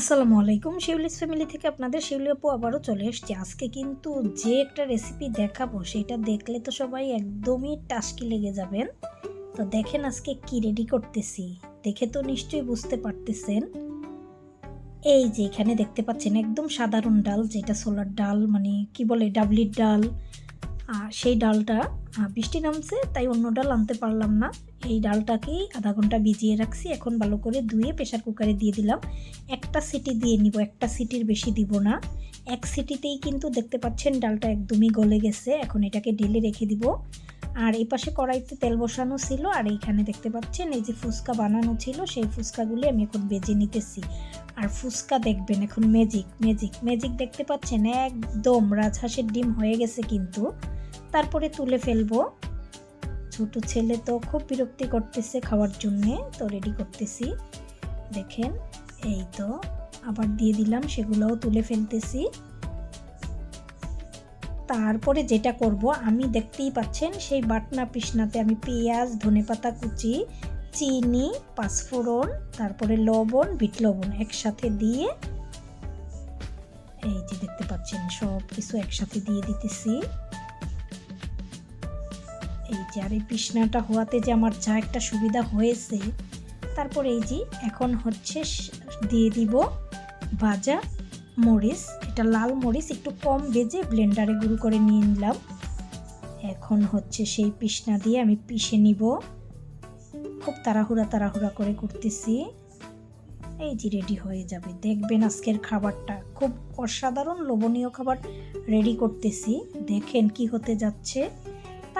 আসসালামু আলাইকুম। শিউলিস ফ্যামিলি থেকে আপনাদের শিউলি আপু আবারও চলে এসছে। আজকে কিন্তু যে একটা রেসিপি দেখাবো, সেটা দেখলে তো সবাই একদমই টাস্কি লেগে যাবেন। তো দেখেন আজকে কি রেডি করতেছি। দেখে তো নিশ্চয়ই বুঝতে পারতেছেন। এই যে এখানে দেখতে পাচ্ছেন একদম সাধারণ ডাল, যেটা সোলার ডাল মানে কি বলে, ডাবলির ডাল। সেই ডালটা বৃষ্টি নামছে, তাই অন্য ডাল আনতে পারলাম না। এই ডালটাকেই আধা ঘণ্টা ভিজিয়ে রাখছি, এখন ভালো করে ধুয়ে প্রেশার কুকারে দিয়ে দিলাম। একটা সিটি দিয়ে নিব, একটা সিটির বেশি দিব না। এক সিটিতেই কিন্তু দেখতে পাচ্ছেন ডালটা একদমই গলে গেছে, এখন এটাকে ঢেলে রেখে দিব। আর এই পাশে কড়াইতে তেল বসানো ছিল, আর এইখানে দেখতে পাচ্ছেন এই যে ফুচকা বানানো ছিল, সেই ফুচকাগুলি আমি এখন বেজে নিতেছি। আর ফুচকা দেখবেন এখন ম্যাজিক ম্যাজিক ম্যাজিক দেখতে পাচ্ছেন, একদম রাজহাঁসের ডিম হয়ে গেছে কিন্তু। তারপরে তুলে ফেলব। ছোট ছেলে তো খুব বিরক্তি করতেছে খাওয়ার জন্যে, তো রেডি করতেছি। দেখেন, এই তো, আবার দিয়ে দিলাম, সেগুলোও তুলে ফেলতেছি। তারপরে যেটা করব, আমি দেখতেই পাচ্ছেন, সেই বাটনা পিসনাতে আমি পেঁয়াজ, ধনেপাতা কুচি, চিনি, পাঁচফোড়ন, তারপরে লবণ, বিট লবণ একসাথে দিয়ে, এই যে দেখতে পাচ্ছেন সব কিছু একসাথে দিয়ে দিতেছি। এই যে আর এই পিসনাটা হওয়াতে যে আমার যা একটা সুবিধা হয়েছে, তারপর এই যে এখন হচ্ছে দিয়ে দিব ভাজা মরিচ, এটা লাল মরিচ একটু কম ভেজে ব্লেন্ডারে গুঁড়ো করে নিয়ে নিলাম। এখন হচ্ছে সেই পিসনা দিয়ে আমি পিষে নিব। খুব তাড়াহুড়া তাড়াহুড়া করে করতেছি। এই যে রেডি হয়ে যাবে। দেখবেন আজকের খাবারটা। খুব অসাধারণ, লোভনীয় খাবার রেডি করতেছি। দেখেন কি হতে যাচ্ছে।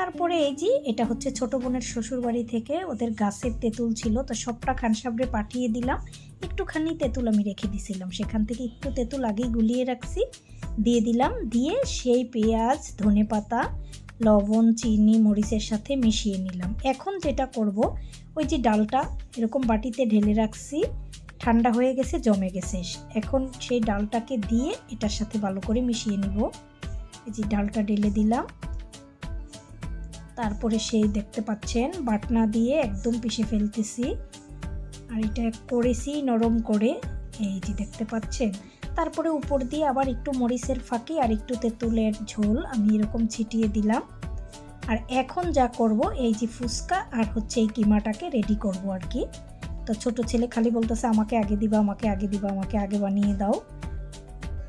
তারপরে এই যে এটা হচ্ছে ছোট বোনের শ্বশুর বাড়ি থেকে ওদের গাছের তেঁতুল ছিল, তো সবটা খানসাবড়ে পাঠিয়ে দিলাম। একটুখানি তেঁতুল আমি রেখে দিছিলাম। সেখান থেকে একটু তেঁতুল আগেই গুলিয়ে রাখছি, দিয়ে দিলাম। দিয়ে সেই পেঁয়াজ ধনেপাতা লবণ, চিনি, মরিচের সাথে মিশিয়ে নিলাম। এখন যেটা করব, ওই যে ডালটা এরকম বাটিতে ঢেলে রাখছি, ঠান্ডা হয়ে গেছে, জমে গেছে। এখন সেই ডালটাকে দিয়ে এটার সাথে ভালো করে মিশিয়ে নিব। এই যে ডালটা ঢেলে দিলাম। তারপরে সেই দেখতে পাচ্ছেন, বাটনা দিয়ে একদম পিষে ফেলতেছি। আর এটা করেছি নরম করে, এই যে দেখতে পাচ্ছেন। তারপরে উপর দিয়ে আবার একটু মরিচের ফাঁকি আর একটু তেঁতুলের ঝোল আমি এরকম ছিটিয়ে দিলাম। আর এখন যা করব, এই যে ফুচকা আর হচ্ছে এই কিমাটাকে রেডি করব আর কি। তো ছোট ছেলে খালি বলতেছে, আমাকে আগে দিবা, আমাকে আগে দিবা, আমাকে আগে বানিয়ে দাও।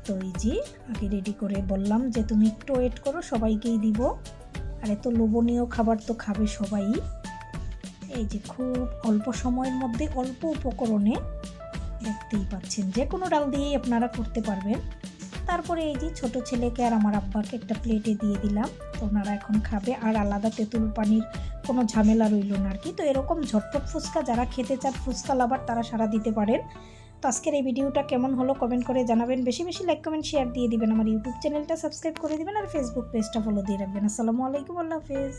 তো এই যে আগে রেডি করে বললাম যে, তুমি একটু ওয়েট করো, সবাইকেই দিব। আর এত লোভনীয় খাবার তো খাবে সবাই। এই যে খুব অল্প সময়ের মধ্যে অল্প উপকরণে দেখতেই পাচ্ছেন, যে কোনো ডাল দিয়েই আপনারা করতে পারবেন। তারপরে এই যে ছোট ছেলেকে আর আমার আব্বাকে একটা প্লেটে দিয়ে দিলাম। তো ওনারা এখন খাবে, আর আলাদা তেঁতুল পানির কোনো ঝামেলা রইল না আর কি। তো এরকম ঝটপট ফুচকা, যারা খেতে চান ফুচকা লাভার, তারা সারা দিতে পারেন। তো আজকের এই ভিডিওটা কেমন হলো কমেন্ট করে জানাবেন। বেশি বেশি লাইক কমেন্ট শেয়ার দিয়ে দিবেন। আমার ইউটিউব চ্যানেলটা সাবস্ক্রাইব করে দিবেন আর ফেসবুক পেজটা ফলো দিয়ে রাখবেন। আসসালামু আলাইকুম, আল্লাহ হাফেজ।